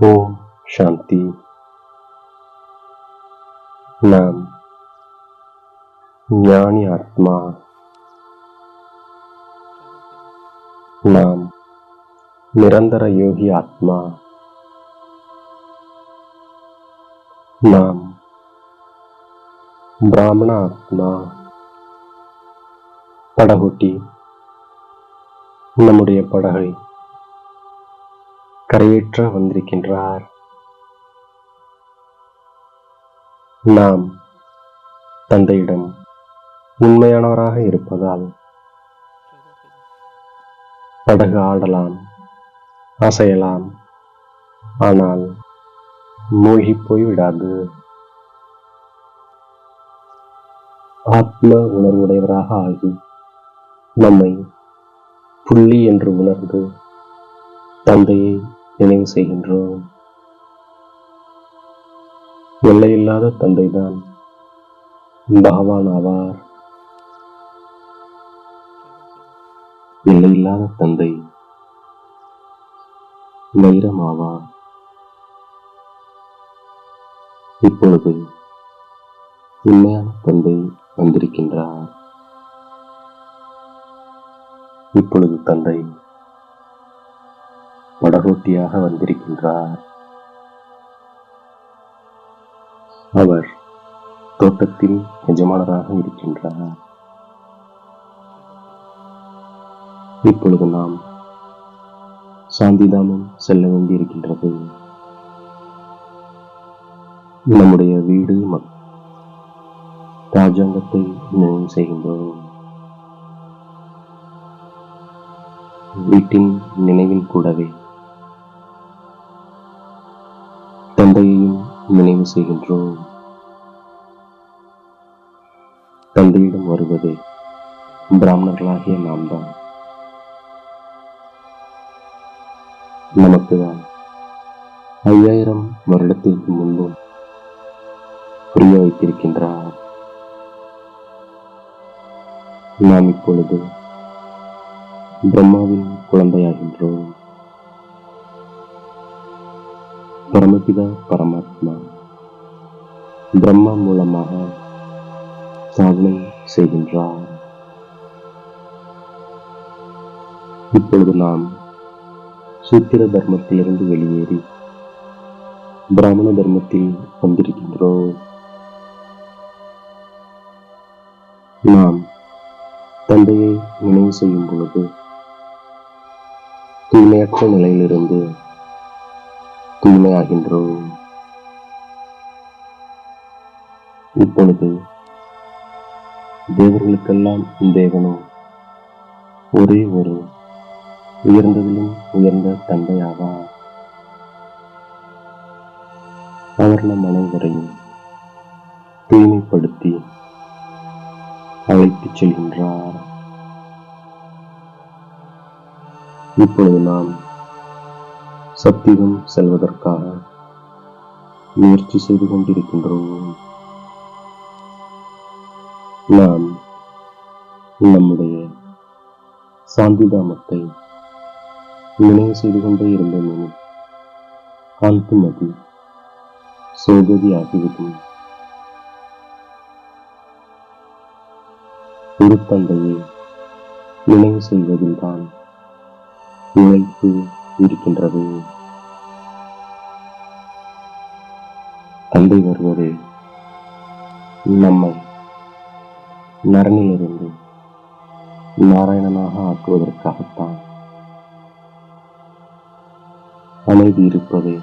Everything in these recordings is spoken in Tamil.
ஓம் சாந்தி. நாம் ஞானி ஆத்மா. நாம் நிரந்தர யோகி ஆத்மா. நாம் பிராமண ஆத்மா. படகோட்டி. நம்முடைய படகை. கரையேற்ற வந்திருக்கின்றார். நாம் தந்தையிடம் உண்மையானவராக இருப்பதால் படகு ஆடலாம் அசையலாம் ஆனால் மூழ்கி போய்விடாது. ஆத்ம உணர்வுடையவராக ஆகி நம்மை புள்ளி என்று உணர்ந்து தந்தையை நினைவு செய்கின்றோம். எல்லையில்லாத தந்தைதான். பகவான் ஆவார். எல்லையில்லாத தந்தை. வைரம் ஆவார். இப்பொழுது உண்மையான தந்தை வந்திருக்கின்றார். இப்பொழுது தந்தை படகோட்டியாக வந்திருக்கின்றார். அவர் தோட்டத்தில் எஜமானராக இருக்கின்றார். இப்பொழுது நாம் சாந்திதாமம் செல்ல வேண்டியிருக்கின்றது. நம்முடைய வீடு ராஜாங்கத்தை நினைவு செய்கின்றோம். வீட்டின் நினைவில் கூடவே நினைவு செய்கின்றோம். தந்தையிடம் வருவது பிராமணர்களாகிய நாம் தான் நமக்கு தான் ஐயாயிரம் வருடத்திற்கு முன்பும் புரிய வைத்திருக்கின்றார் நாம் இப்பொழுது பிரம்மாவின் குழந்தையாகின்றோம். பரமபிதா பரமாத்மா பிரம்மா மூலமாக சாதனை செய்கின்றார் இப்பொழுது நாம் சூத்திர தர்மத்திலிருந்து வெளியேறி பிராமண தர்மத்தில் வந்திருக்கின்றோம். நாம் தந்தையை நினைவு செய்யும் பொழுது தூய்மையற்ற நிலையிலிருந்து தூய்மையாகின்றோம் இப்பொழுது தேவர்களுக்கெல்லாம் தேவனும் ஒரே ஒரு உயர்ந்ததிலும் உயர்ந்த தந்தையாவார் அவர் நம் அனைவரையும் தூய்மைப்படுத்தி அழைத்துச் செல்கின்றார். இப்பொழுது நாம் சத்தியம் செல்வதற்காக முயற்சி செய்து கொண்டிருக்கின்றோம். நாம் நம்முடைய சாந்திதாமத்தை நினைவு செய்து கொண்டே இருந்தோம். காந்துமதி சோகதி ஆகிவிடும் ஒரு தந்தையை நினைவு செய்வதில்தான் உழைப்பு இருக்கின்றது. தந்தை வருவது நம்மை நரனிலிருந்து நாராயணனாக ஆக்குவதற்காகத்தான். அமைதி இருப்பது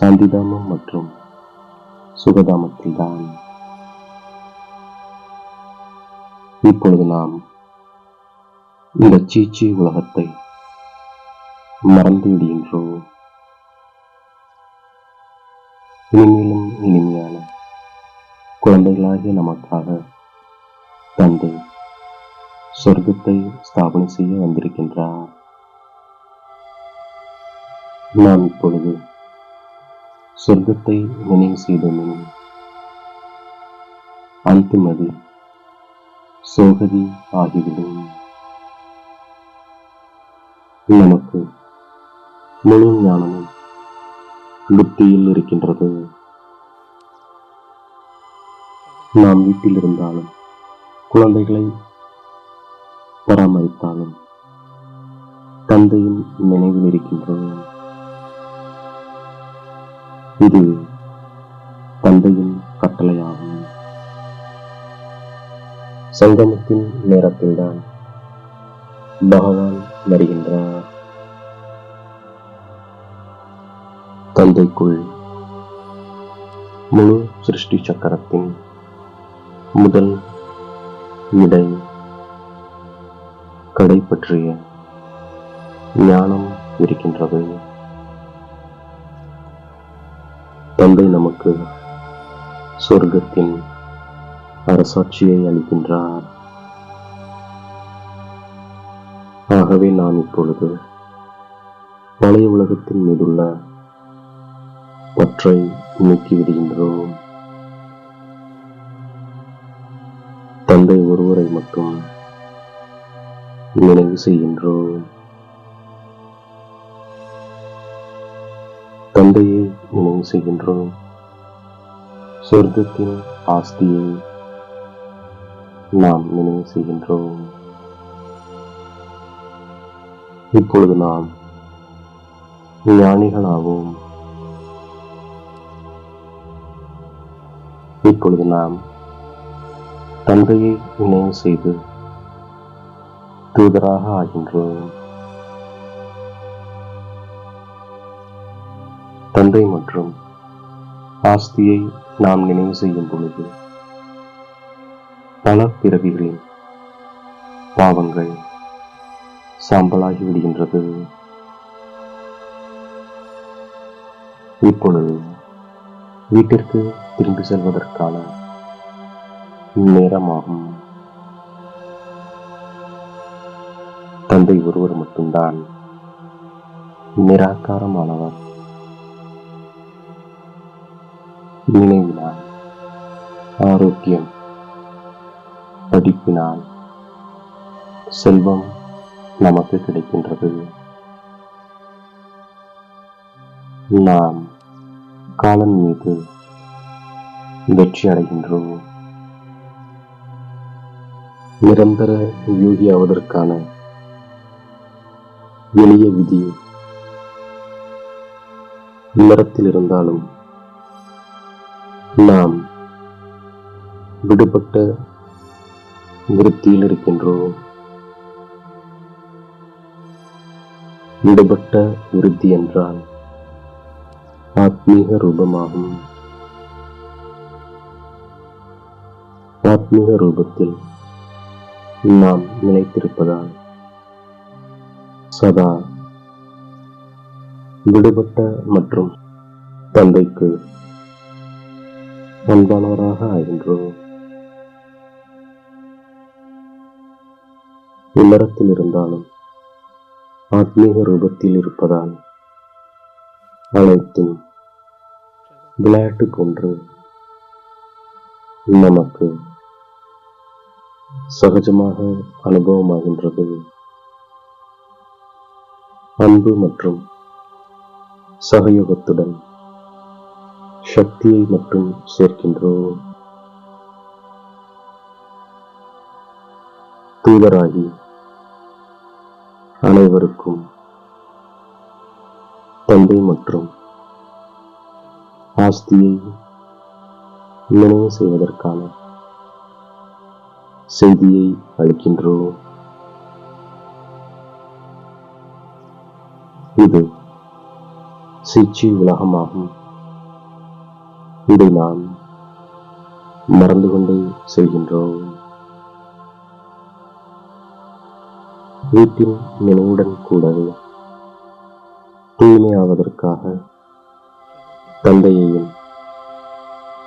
சாந்திதாமம் மற்றும் சுகதாமத்தில்தான். இப்பொழுது நாம் இந்த சீச்சி உலகத்தை மறந்து விடுகின்றோம் இனிமேலும் இனிமையான குழந்தைகளாகிய நமக்காக தந்தை சொர்க்கத்தை ஸ்தாபனை செய்ய வந்திருக்கின்றார். நாம் இப்பொழுது சொர்க்கத்தை நினைவு செய்தோமே அந்துமதி சோகதி ஆகிவிடும். நமக்கு முழு ஞானமும் புத்தியில் இருக்கின்றது. நாம் வீட்டில் இருந்தாலும் குழந்தைகளை பராமரித்தாலும் தந்தையின் நினைவில் இருக்கின்றது. இது தந்தையின் கட்டளையாகும். சங்கமத்தின் நேரத்தில்தான் பகவான் வருகின்றார். தந்தைக்குள் முழு சிருஷ்டி சக்கரத்தின் முதல் இடை கடை பற்றிய ஞானம் இருக்கின்றது. தந்தை நமக்கு சொர்க்கத்தின் அரசாட்சியை அளிக்கின்றார். ஆகவே நாம் இப்பொழுது பழைய உலகத்தின் மீதுள்ள ஒற்றை நீக்கிவிடுகின்றோம் தந்தை ஒருவரை மட்டும் நினைவு செய்கின்றோம். தந்தையை நினைவு செய்கின்றோம். சொர்க்கத்தின் ஆஸ்தியை நாம் நினைவு செய்கின்றோம். இப்பொழுது நாம் ஞானிகளாவோம் இப்பொழுது நாம் தந்தையை நினைவு செய்து தூதராக ஆகின்றோம். தந்தை மற்றும் ஆஸ்தியை நாம் நினைவு செய்யும் பொழுது பல பிறவிகளின் பாவங்கள் சாம்பலாகி விடுகின்றது. இப்பொழுது வீட்டிற்கு திரும்பி செல்வதற்கான நேரமாகும். தந்தை ஒருவர் மட்டும்தான் நிராகாரமானவர். நினைவினால் ஆரோக்கியம் படிப்பினால் செல்வம் நமக்கு கிடைக்கின்றது. நாம் காலன் மீது வெற்றி அடைகின்றோம் நிரந்தர யூகியாவதற்கான எளிய விதி நிறத்தில் இருந்தாலும் நாம் விடுபட்ட விருத்தியில் இருக்கின்றோம் விடுபட்ட விருத்தி என்றால் ஆத்மீக ரூபமாகும் ஆத்மீக ரூபத்தில் நாம் நிலைத்திருப்பதால் சதா விடுபட்ட மற்றும் தந்தைக்கு அன்பானவராக ஆகின்றோம். இல்லறத்தில் இருந்தாலும் ஆத்மீக ரூபத்தில் இருப்பதால் அனைத்தும் விளையாட்டு போன்று நமக்கு சகஜமாக அனுபவமாகின்றது. அன்பு மற்றும் சகயோகத்துடன் சக்தியை மட்டும் சேர்க்கின்றோம். தூதராகி அனைவருக்கும் தந்தை மற்றும் ஆஸ்தியை நினைவு செய்வதற்கான செய்தியை அளிக்கின்றோம். இது சிச்சி உலகமாகும். இதை நாம் மறந்து கொண்டே செல்கின்றோம் வீட்டின் நினைவுடன் கூடவே தூய்மையாவதற்காக தந்தையையும்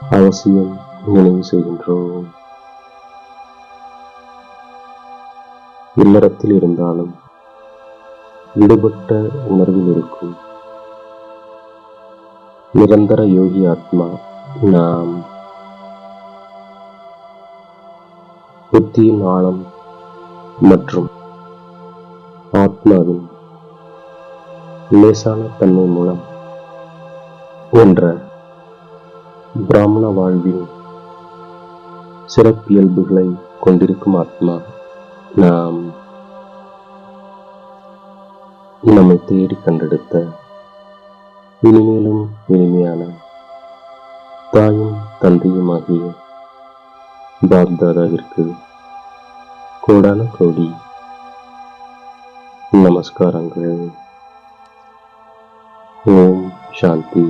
அவசியம் நினைவு செய்கின்றோம். இல்லறத்தில் இருந்தாலும் விடுபட்ட உணர்வில் இருக்கும் நிரந்தர யோகி ஆத்மா நாம் புத்தியின் ஆழம் மற்றும் ஆத்மாவின் லேசான தன்மை மூலம் போன்ற பிராமண வாழ்வின் சிறப்பியல்புகளை கொண்டிருக்கும் ஆத்மா நாம் நம்மை தேடி கண்டெடுத்த இனிமேலும் இனிமையான தாயும் தந்தையுமாகிய பாப்தாதாவிற்கு கோடான கோடி நமஸ்காரங்கள். ஓம் சாந்தி.